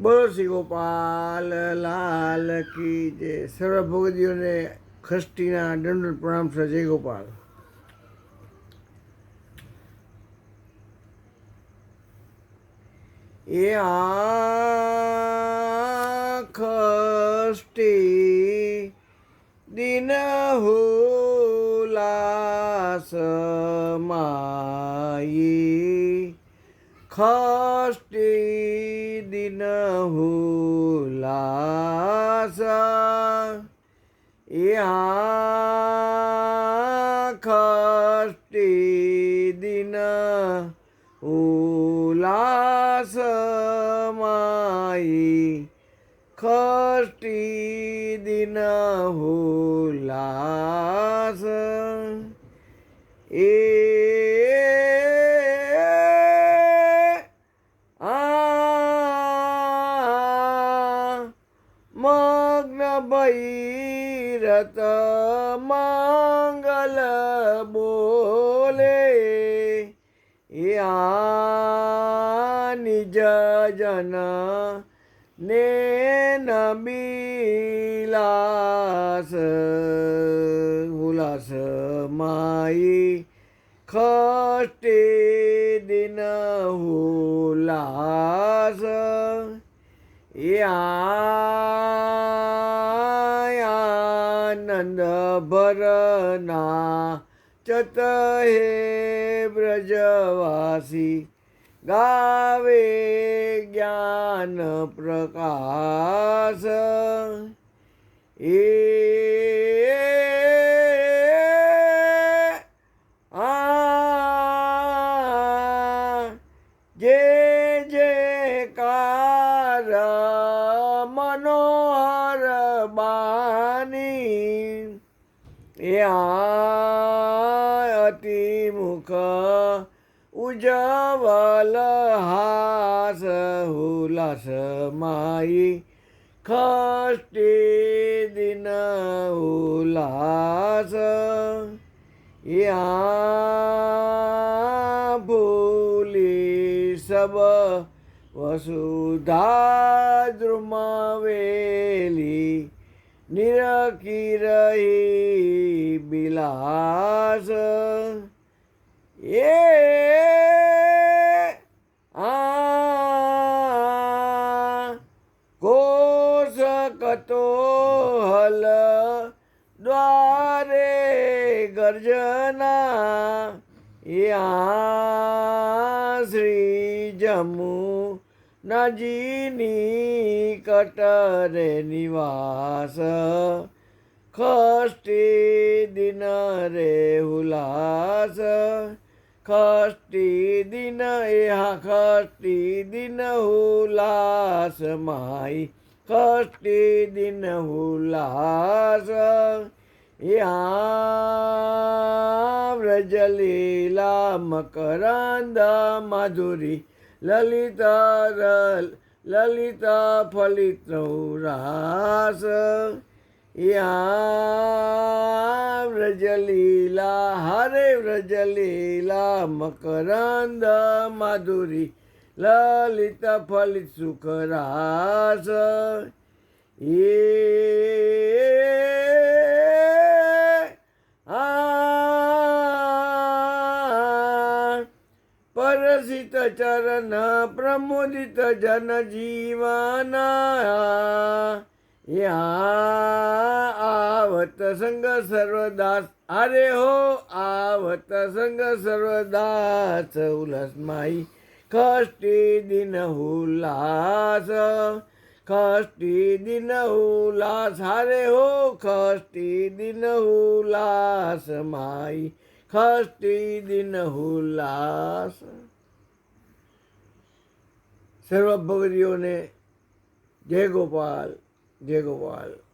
બોલો શ્રી ગોપાલ, લાલ કી જે સર્વ ભગવદીઓને ખષ્ટીના દંડ પ્રણામ છે. જય ગોપાલ. એ આખષ્ટી દિન હુલાસ માઈ ખષ્ટી દિન હુલાસ એ ખષ્ટી દિન ઉલાસ માઈ ખષ્ટી દિન હુલાસ રત મંગલ બોલે. નિજ જન ને નબીલાસ. ઉલાસ માઈ ખટે દિન હુલાસ યા आनंद भरना चत हे ब्रजवासी गावे ज्ञान प्रकाश। ए आ जे जे कार मनो अतिमुख उजवाल हास हुलास माई खष्टी दिन उलास या फुली सब वसुधा द्रुमावेली निरकिरही लाज. ये आ कोस कतो हलद्वारे गर्जना. या श्री जमू नजीनी कटरे निवास. खष्टी दिन रे उल्हास खष्टी दिन एहा खष्टी दिन उल्हास माई. खष्टी दिन उल्हास या व्रजलीला मकरांद माधुरी. ललिता रल ललिता फलित रास या व्रजलीला हरे व्रजलीला मकरंद माधुरी ललित फलित सुखरास ये आ परसित चरण प्रमोदित जनजीवना. या આવત સંગ સર્વદાસ. અરે હો આવત સંગ સર્વદાસ, ઉલ્લાસ માઈ કષ્ટી દિન ઉલ્લાસ, કષ્ટી દિન ઉલ્લાસ. હારે હો, કષ્ટી દિન ઉલ્લાસ માઈ કષ્ટી દિન ઉલ્લાસ. સર્વ ભગરીઓને જય ગોપાલ જય ગોપાલ.